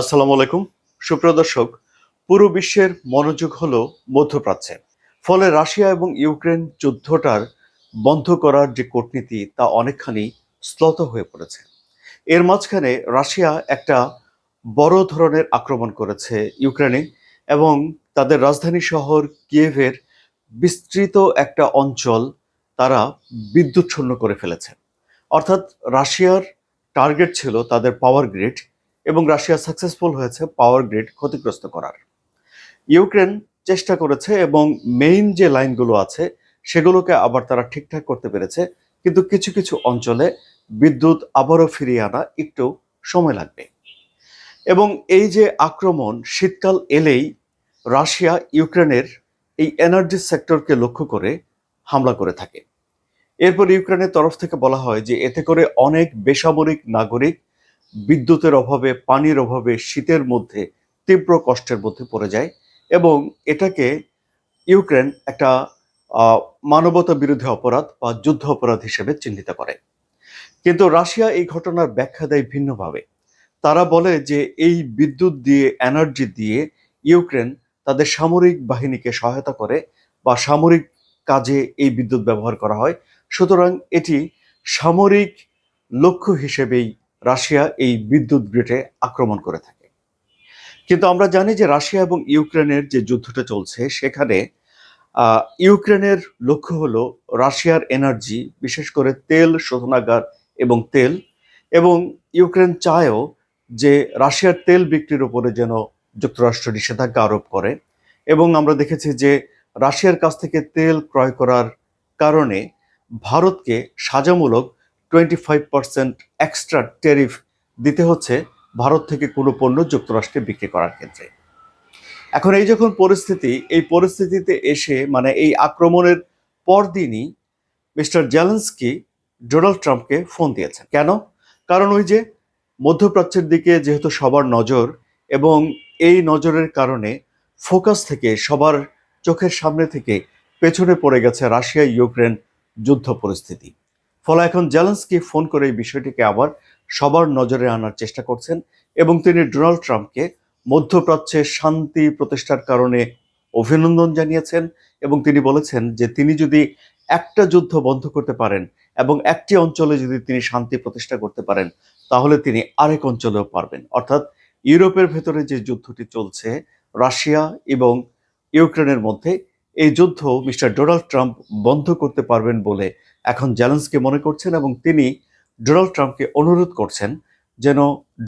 আসসালামু আলাইকুম। সুপ্রিয় দর্শক, পুরো বিশ্বের মনোযোগ হল মধ্যপ্রাচ্যে। ফলে রাশিয়া এবং ইউক্রেন যুদ্ধটার বন্ধ করার যে কূটনীতি, তা অনেকখানি শ্লথ হয়ে পড়েছে। এর মাঝখানে রাশিয়া একটা বড় ধরনের আক্রমণ করেছে ইউক্রেনে এবং তাদের রাজধানী শহর কিয়েভের বিস্তৃত একটা অঞ্চল তারা বিদ্যুৎ করে ফেলেছে। অর্থাৎ রাশিয়ার টার্গেট ছিল তাদের পাওয়ার গ্রিড এবং রাশিয়া সাকসেসফুল হয়েছে পাওয়ার গ্রিড ক্ষতিগ্রস্ত করার। ইউক্রেন চেষ্টা করেছে এবং মেইন যে লাইনগুলো আছে, সেগুলোকে আবার তারা ঠিকঠাক করতে পেরেছে, কিন্তু কিছু কিছু অঞ্চলে বিদ্যুৎ আবারও ফিরিয়ে আনা একটু সময় লাগবে। এবং এই যে আক্রমণ, শীতকাল এলেই রাশিয়া ইউক্রেনের এই এনার্জি সেক্টরকে লক্ষ্য করে হামলা করে থাকে। এরপর ইউক্রেনের তরফ থেকে বলা হয় যে এতে করে অনেক বেসামরিক নাগরিক বিদ্যুতের অভাবে, পানির অভাবে, শীতের মধ্যে, তীব্র কষ্টের মধ্যে পড়ে যায় এবং এটাকে ইউক্রেন একটা মানবতা বিরোধী অপরাধ বা যুদ্ধ অপরাধ হিসেবে চিহ্নিত করে। কিন্তু রাশিয়া এই ঘটনার ব্যাখ্যা দেয় ভিন্নভাবে। তারা বলে যে এই বিদ্যুৎ দিয়ে, এনার্জি দিয়ে ইউক্রেন তাদের সামরিক বাহিনীকে সহায়তা করে বা সামরিক কাজে এই বিদ্যুৎ ব্যবহার করা হয়। সুতরাং এটি সামরিক লক্ষ্য হিসেবেই রাশিয়া এই বিদ্যুৎ গ্রিডে আক্রমণ করে থাকে। কিন্তু আমরা জানি যে রাশিয়া এবং ইউক্রেনের যে যুদ্ধটা চলছে, সেখানে ইউক্রেনের লক্ষ্য হলো রাশিয়ার এনার্জি, বিশেষ করে তেল শোধনাগার এবং তেল, এবং ইউক্রেন চায়ও যে রাশিয়ার তেল বিক্রির উপরে যেন যুক্তরাষ্ট্র নিষেধাজ্ঞা আরোপ করে, এবং আমরা দেখেছি যে রাশিয়ার কাছ থেকে তেল ক্রয় করার কারণে ভারতকে সাজামূলক twenty five percent extra tariff দিতে হচ্ছে ভারত থেকে কোনো পণ্য যুক্তরাষ্ট্রে বিক্রি করার ক্ষেত্রে। এখন এই যখন পরিস্থিতি, এই পরিস্থিতিতে এসে মানে এই আক্রমণের পরদিনই মিস্টার জেলেন্সকি ডোনাল্ড ট্রাম্পকে ফোন দিয়েছেন। কেন? কারণ ওই যে মধ্যপ্রাচ্যের দিকে যেহেতু সবার নজর এবং এই নজরের কারণে ফোকাস থেকে, সবার চোখের সামনে থেকে পেছনে পড়ে গেছে রাশিয়া ইউক্রেন যুদ্ধ পরিস্থিতি। ফলে এখন জেলেন্সকি ফোন করে এই বিষয়টিকে আবার সবার নজরে আনার চেষ্টা করছেন এবং তিনি ডোনাল্ড ট্রাম্পকে মধ্যপ্রাচ্যে শান্তি প্রতিষ্ঠার কারণে অভিনন্দন জানিয়েছেন এবং তিনি বলেছেন যে তিনি যদি একটা যুদ্ধ বন্ধ করতে পারেন এবং একটি অঞ্চলে যদি তিনি শান্তি প্রতিষ্ঠা করতে পারেন, তাহলে তিনি আরেক অঞ্চলেও পারবেন। অর্থাৎ ইউরোপের ভেতরে যে যুদ্ধটি চলছে, রাশিয়া এবং ইউক্রেনের মধ্যে, এই যুদ্ধ মিস্টার ডোনাল্ড ট্রাম্প বন্ধ করতে পারবেন বলে এখন জ্যালেন্সকে মনে করছেন এবং তিনি ডোনাল্ড ট্রাম্পকে অনুরোধ করছেন যেন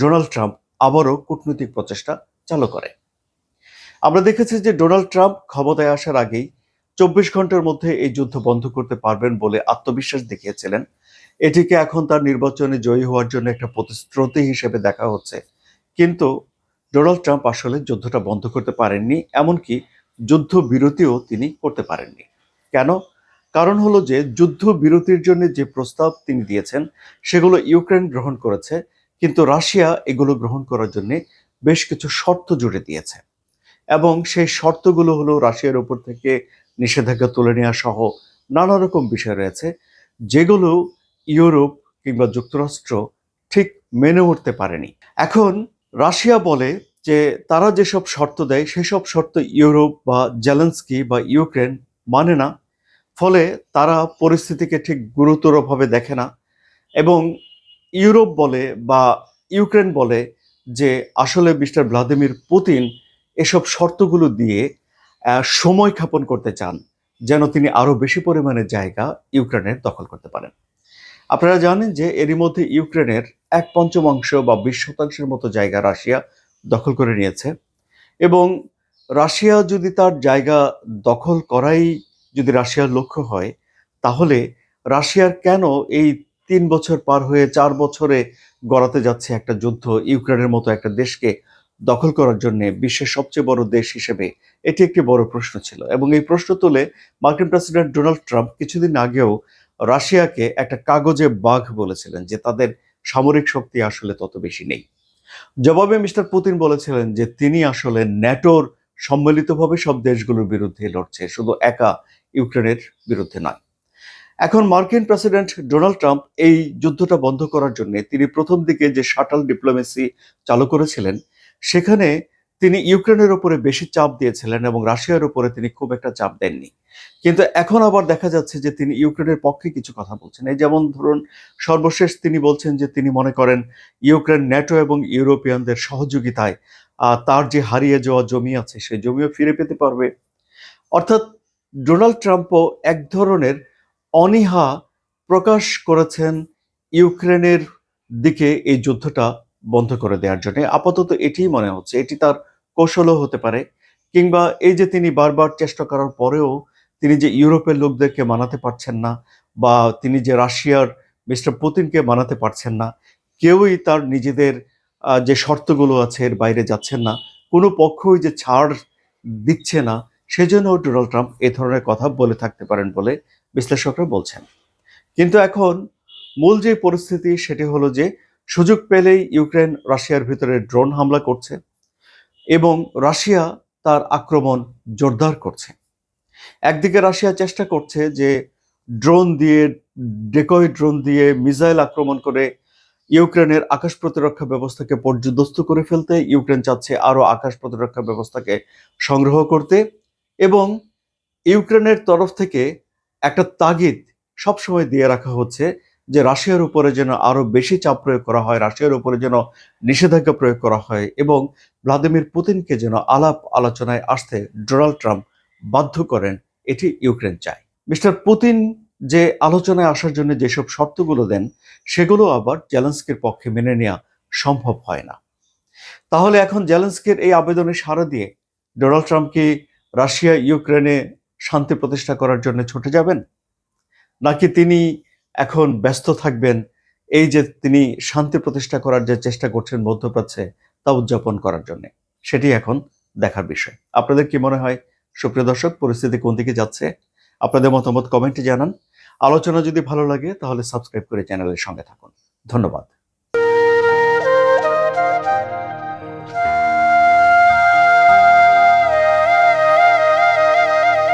ডোনাল্ড ট্রাম্প আবারও কূটনৈতিক প্রচেষ্টা চালু করে। আমরা দেখেছি যে ডোনাল্ড ট্রাম্প ক্ষমতায় আসার আগেই চব্বিশ ঘণ্টার মধ্যে এই যুদ্ধ বন্ধ করতে পারবেন বলে আত্মবিশ্বাস দেখিয়েছিলেন। এটিকে এখন তার নির্বাচনে জয়ী হওয়ার জন্য একটা প্রতিশ্রুতি হিসেবে দেখা হচ্ছে। কিন্তু ডোনাল্ড ট্রাম্প আসলে যুদ্ধটা বন্ধ করতে পারেননি, এমনকি যুদ্ধ বিরতিও তিনি করতে পারেননি। কেন? কারণ হলো যে যুদ্ধ বিরতির জন্য যে প্রস্তাব তিনি দিয়েছেন, সেগুলো ইউক্রেন গ্রহণ করেছে, কিন্তু রাশিয়া এগুলো গ্রহণ করার জন্য বেশ কিছু শর্ত জুড়ে দিয়েছে। এবং সেই শর্তগুলো হলো রাশিয়ার উপর থেকে নিষেধাজ্ঞা তুলে নেওয়া সহ নানা রকম বিষয় রয়েছে, যেগুলো ইউরোপ কিংবা যুক্তরাষ্ট্র ঠিক মেনে উঠতে পারেনি। এখন রাশিয়া বলে যে তারা যেসব শর্ত দেয়, সেসব শর্ত ইউরোপ বা জেলেন্সকি বা ইউক্রেন মানে না ফলে তারা পরিস্থিতিকে ঠিক গুরুতরভাবে দেখে না এবং ইউরোপ বলে বা ইউক্রেন বলে যে আসলে মিস্টার ভ্লাদিমির পুতিন এসব শর্তগুলো দিয়ে সময় ক্ষেপণ করতে চান যেন তিনি আরও বেশি পরিমাণে জায়গা ইউক্রেনের দখল করতে পারেন। আপনারা জানেন যে এরই মধ্যে ইউক্রেনের এক পঞ্চমাংশ বা বিশ শতাংশের মতো জায়গা রাশিয়া দখল করে নিয়েছে এবং রাশিয়া যদি তার জায়গা দখল করাই যদি রাশিয়ার লক্ষ্য হয়, তাহলে রাশিয়ার কেন এই তিন বছর পার হয়ে চার বছরে গড়াতে যাচ্ছে একটা যুদ্ধ ইউক্রেনের মতো একটা দেশকে দখল করার জন্য বিশ্বের সবচেয়ে বড় দেশ হিসেবে? এটি একটি বড় প্রশ্ন ছিল এবং এই প্রশ্ন তুলে মার্কিন প্রেসিডেন্ট ডোনাল্ড ট্রাম্প কিছুদিন আগেও রাশিয়াকে একটা কাগজে বাঘ বলেছিলেন যে তাদের সামরিক শক্তি আসলে তত বেশি নেই। জবাবে মিস্টার পুতিন বলেছিলেন যে তিনি আসলে ন্যাটোর সম্মিলিতভাবে সব দেশগুলোর বিরুদ্ধে লড়ছে, শুধু একা ইউক্রেনের বিরুদ্ধে নয়। এখন মার্কিন প্রেসিডেন্ট ডোনাল্ড ট্রাম্প এই যুদ্ধটা বন্ধ করার জন্য তিনি প্রথম দিকে যে শাটল ডিপ্লোমেসি চালু করেছিলেন, সেখানে তিনি ইউক্রেনের উপরে বেশি চাপ দিয়েছিলেন এবং রাশিয়ার উপরে তিনি খুব একটা চাপ দেননি। কিন্তু এখন আবার দেখা যাচ্ছে যে তিনি ইউক্রেনের পক্ষে কিছু কথা বলছেন। এই যেমন ধরুন, সর্বশেষ তিনি বলছেন যে তিনি মনে করেন ইউক্রেন, ন্যাটো এবং ইউরোপিয়ানদের সহযোগিতায় তার যে হারিয়ে যাওয়া জমি আছে সেই জমিও ফিরে পেতে পারবে। অর্থাৎ ডোনাল্ড ট্রাম্পও এক ধরনের অনীহা প্রকাশ করেছেন ইউক্রেনের দিকে এই যুদ্ধটা বন্ধ করে দেওয়ার জন্য। আপাতত এটিই মনে হচ্ছে, এটি তার কৌশলও হতে পারে। কিংবা এই যে তিনি বারবার চেষ্টা করার পরেও তিনি যে ইউরোপের লোকদেরকে মানাতে পারছেন না, বা তিনি যে রাশিয়ার মিস্টার পুতিনকে মানাতে পারছেন না, কেউই তার নিজেদের যে শর্তগুলো আছে, এর বাইরে যাচ্ছেন না। কোনো পক্ষই যে ছাড় দিচ্ছে না, সেজন্য ডোনাল্ড ট্রাম্প এ ধরনের কথা বলে থাকতে পারেন বলে বিশ্লেষকরা বলছেন। কিন্তু এখন মূল যে পরিস্থিতি, সেটি হলো যে সুযোগ পেলেই ইউক্রেন রাশিয়ার ভিতরে ড্রোন হামলা করছে এবং রাশিয়া তার আক্রমণ জোরদার করছে। একদিকে রাশিয়া চেষ্টা করছে যে ড্রোন দিয়ে, ডেকয় ড্রোন দিয়ে মিসাইল আক্রমণ করে ইউক্রেনের আকাশ প্রতিরক্ষা ব্যবস্থাকে পর্যদস্ত করে ফেলতে ইউক্রেন চাচ্ছে আরও আকাশ প্রতিরক্ষা ব্যবস্থাকে সংগ্রহ করতে এবং ইউক্রেনের তরফ থেকে একটা তাগিদ সবসময় দিয়ে রাখা হচ্ছে যে রাশিয়ার উপরে যেন আরও বেশি চাপ প্রয়োগ করা হয়, রাশিয়ার উপরে যেন নিষেধাজ্ঞা প্রয়োগ করা হয় এবং ভ্লাদিমির পুতিনকে যেন আলাপ আলোচনায় আসতে ডোনাল্ড ট্রাম্প বাধ্য করেন, এটি ইউক্রেন চায়। মিস্টার পুতিন যে আলোচনায় আসার জন্য যেসব শর্তগুলো দেন, সেগুলো আবার জেলেন্সকির পক্ষে মেনে নেওয়া সম্ভব হয় না। তাহলে এখন জেলেন্সকির এই আবেদনে সাড়া দিয়ে ডোনাল্ড ট্রাম্প কি রাশিয়া, ইউক্রেনে শান্তি প্রতিষ্ঠা করার জন্য ছুটে যাবেন? নাকি তিনি এখন ব্যস্ত থাকবেন, এই যে তিনি শান্তি প্রতিষ্ঠা করার যে চেষ্টা করছেন মধ্যপ্রাচ্যে তা উদযাপন করার জন্য? সেটি এখন দেখার বিষয়। আপনাদের কি মনে হয়? সুপ্রিয় দর্শক, পরিস্থিতি কোন দিকে যাচ্ছে? আপনাদের মতামত কমেন্টে জানান। আলোচনা যদি ভালো লাগে তাহলে সাবস্ক্রাইব করে চ্যানেলের সঙ্গে থাকুন। ধন্যবাদ।